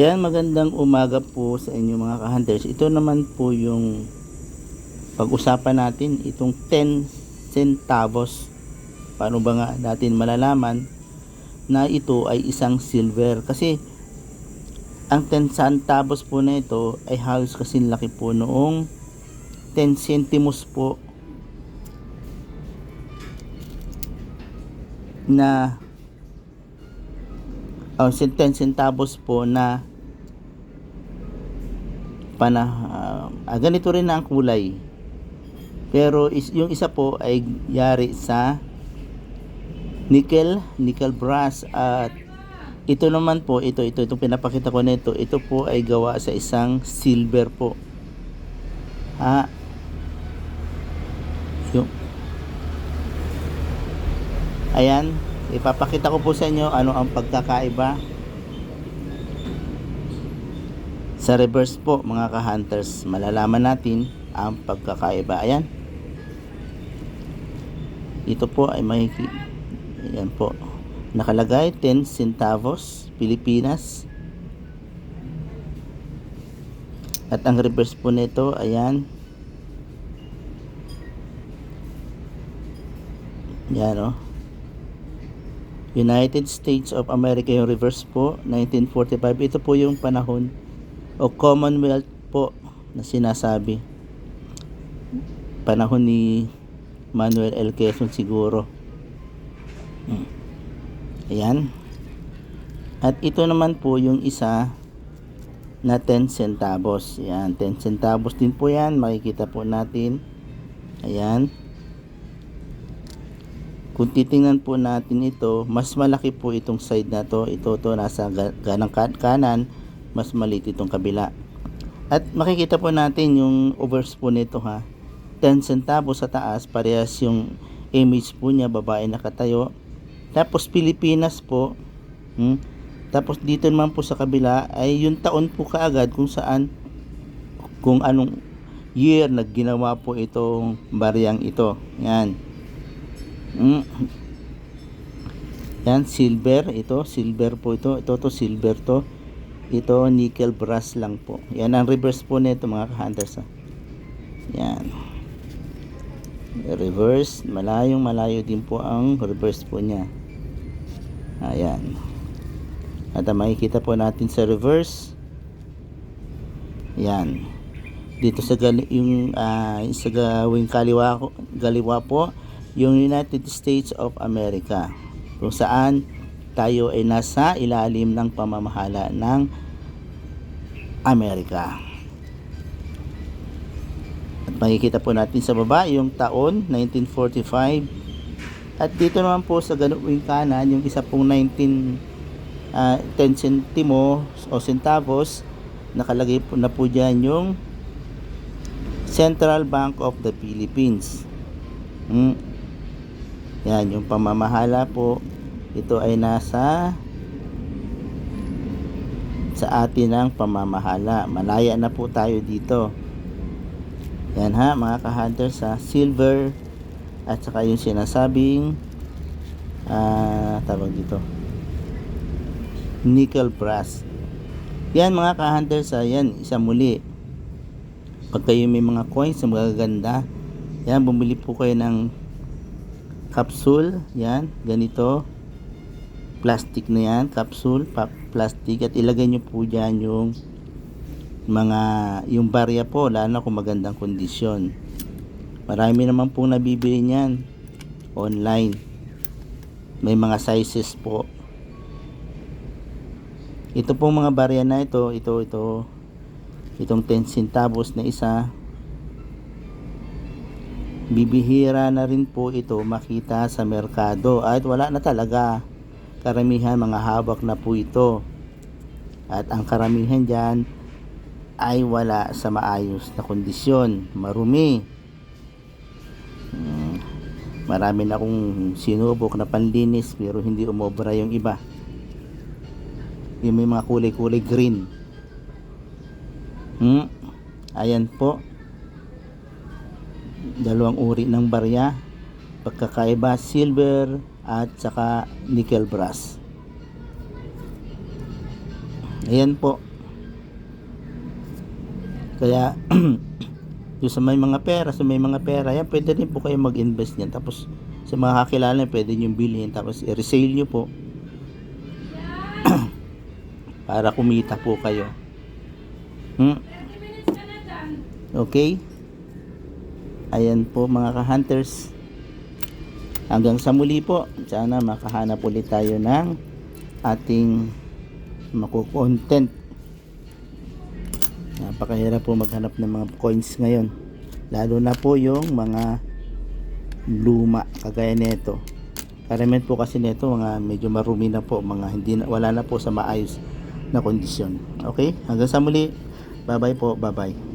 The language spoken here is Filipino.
Yan, magandang umaga po sa inyo mga ka-hunters. Ito naman po yung pag-usapan natin, itong 10 centavos. Paano ba nga natin malalaman na ito ay isang silver? Kasi ang 10 centavos po na ito ay halos kasing laki po noong 10 centimos po na oh, 10 centavos po na pana ah, ah, ganito rin na ang kulay. Pero is, yung isa po ay yari sa nickel nickel brass. At ito naman po ito ito itong pinapakita ko nito ito po ay gawa sa isang silver po. Ha yung ayan ipapakita ko po sa inyo ano ang pagkakaiba sa reverse po mga ka-hunters malalaman natin ang pagkakaiba. Ayan. Ito po ay makiki ayan po. Nakalagay 10 centavos Pilipinas. At ang reverse po nito ayan. Yan o United States of America yung reverse po 1945 ito po yung panahon o Commonwealth po na sinasabi. Panahon ni Manuel L. Quezon siguro. Hmm. ayan. At ito naman po yung isa na 10 centavos. Ayan 10 centavos din po yan. Makikita po natin. Ayan. Kung titingnan po natin ito, mas malaki po itong side na to. Ito to nasa ga- ganang kan- kanan, mas maliit itong kabila. At makikita po natin yung overs nito ha. 10 centavos sa taas, parehas yung image po niya, babae nakatayo. Tapos Pilipinas po, hmm? tapos dito naman po sa kabila ay yung taon po kaagad kung saan kung anong year nagginawa po itong bariyang ito. Yan. Mm. Yan, silver. Ito, silver po ito. Ito to silver to. Ito, nickel brass lang po. Yan ang reverse po nito mga ka-hunters. ha. Yan. Reverse. Malayong malayo din po ang reverse po niya. Ayan. At makikita po natin sa reverse. Yan. Dito sa yung ah, sa gawing kaliwa, galiwa po yung United States of America kung saan tayo ay nasa ilalim ng pamamahala ng Amerika. At makikita po natin sa baba yung taon 1945 at dito naman po sa ganung kanan yung isa pong 19 ah, 10 centimo o centavos nakalagay po na po dyan yung Central Bank of the Philippines. Mm. Yan, yung pamamahala po, ito ay nasa sa atin ang pamamahala. Malaya na po tayo dito. Yan ha, mga ka-hunters sa silver at saka yung sinasabing ah, tawag dito nickel brass. Yan mga ka-hunters, ah, yan, isa muli. Pag kayo may mga coins na magaganda, yan, bumili po kayo ng capsule, yan, ganito. Plastic na yan, capsule, pa- plastic, at ilagay nyo po dyan yung mga, yung barya po, lalo na kung magandang kondisyon. Marami naman pong nabibili niyan online. May mga sizes po. Ito pong mga barya na ito, ito, ito, itong 10 centavos na isa, bibihira na rin po ito makita sa merkado at wala na talaga karamihan mga hawak na po ito. At ang karamihan dyan ay wala sa maayos na kondisyon. Marumi. Hmm, marami na akong sinubok na panlinis pero hindi umobra yung iba. Yung may mga kulay kulay green. Hmm, ayan po. Dalawang uri ng barya. Pagkakaiba silver at saka nickel brass Ayan po. Kaya, yung sa may mga pera, sa may mga pera, yan, pwede rin po kayo mag-invest niyan. Tapos, sa mga kakilala, pwede nyo bilhin. Tapos, i-resale nyo po. Para kumita po kayo. Hmm? Okay? Ayan po mga ka-hunters. Hanggang sa muli po. Sana makahanap ulit tayo ng ating makukontent. Napakahirap po maghanap ng mga coins ngayon. Lalo na po yung mga luma kagaya nito. Karamihan po kasi nito mga medyo marumi na po, mga hindi na, wala na po sa maayos na kondisyon. Okay? Hanggang sa muli. Bye-bye po. Bye-bye.